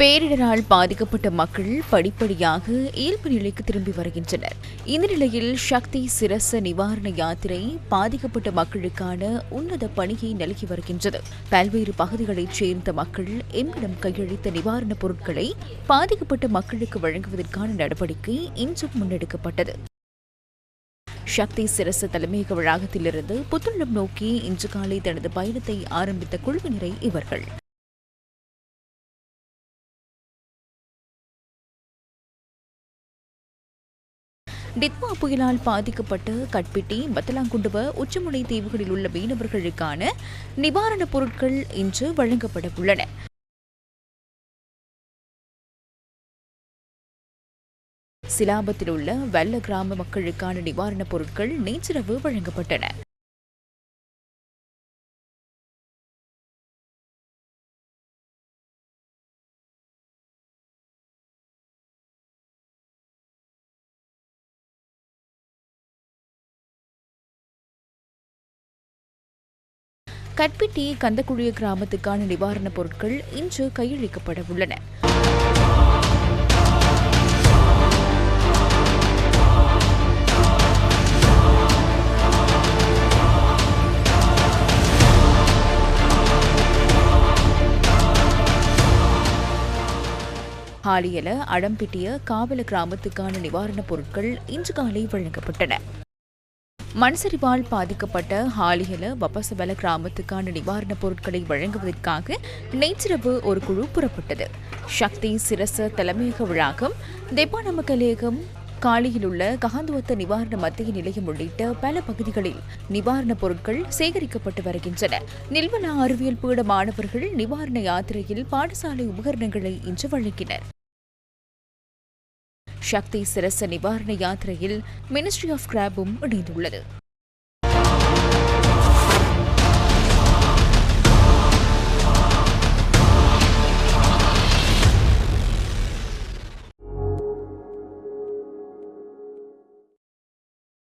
பேரிடரால் பாதிக்கப்பட்ட மக்கள் படிப்படியாக இயல்பு நிலைக்கு திரும்பி வருகின்றனர். இந்த நிலையில் சக்தி சிரச நிவாரண யாத்திரை பாதிக்கப்பட்ட மக்களுக்கான உன்னத பணியை நல்கி வருகின்றது. பல்வேறு பகுதிகளைச் சேர்ந்த மக்கள் எம்மிடம் கையளித்த நிவாரணப் பொருட்களை பாதிக்கப்பட்ட மக்களுக்கு வழங்குவதற்கான நடவடிக்கை இன்றும் முன்னெடுக்கப்பட்டது. சக்தி சிரச தலைமையக வளாகத்திலிருந்து புத்துள்ளம் நோக்கி இன்று காலை தனது பயணத்தை ஆரம்பித்த குழுவினரை இவர்கள் டித்மா புயலால் பாதிக்கப்பட்ட கட்பிட்டி பத்தலாங்குண்டுவ உச்சமுனை தீவுகளில் உள்ள மீனவர்களுக்கான நிவாரணப் பொருட்கள் இன்று வழங்கப்பட உள்ளன சிலாபத்தில் உள்ள வெள்ள கிராம மக்களுக்கான நிவாரணப் பொருட்கள் நேற்றிரவு வழங்கப்பட்டன. கட்பிட்டி கந்தக்குழிய கிராமத்துக்கான நிவாரணப் பொருட்கள் இன்று கையளிக்கப்பட உள்ளன ஹாலியல அடம்பிட்டிய காவல கிராமத்துக்கான நிவாரணப் பொருட்கள் இன்று காலை வழங்கப்பட்டன. மண்சரிவால் பாதிக்கப்பட்ட ஹாலியல வபசபல கிராமத்துக்கான நிவாரணப் பொருட்களை வழங்குவதற்காக நேற்றிரவு ஒரு குழு புறப்பட்டது. சக்தி சிரச தலைமையக வளாகம் தெப்பானமக்கலேகம் காலியில் உள்ள ககாந்துவத்த நிவாரண மத்திய நிலையம் உள்ளிட்ட பல பகுதிகளில் நிவாரணப் பொருட்கள் சேகரிக்கப்பட்டு வருகின்றன. நில்வலா அறிவியல் பீட மாணவர்கள் நிவாரண யாத்திரையில் பாடசாலை உபகரணங்களை இன்று வழங்கினர். சக்தி சிரச நிவாரண யாத்திரையில் மினிஸ்ட்ரி ஆஃப் கிராபும் இணைந்துள்ளது.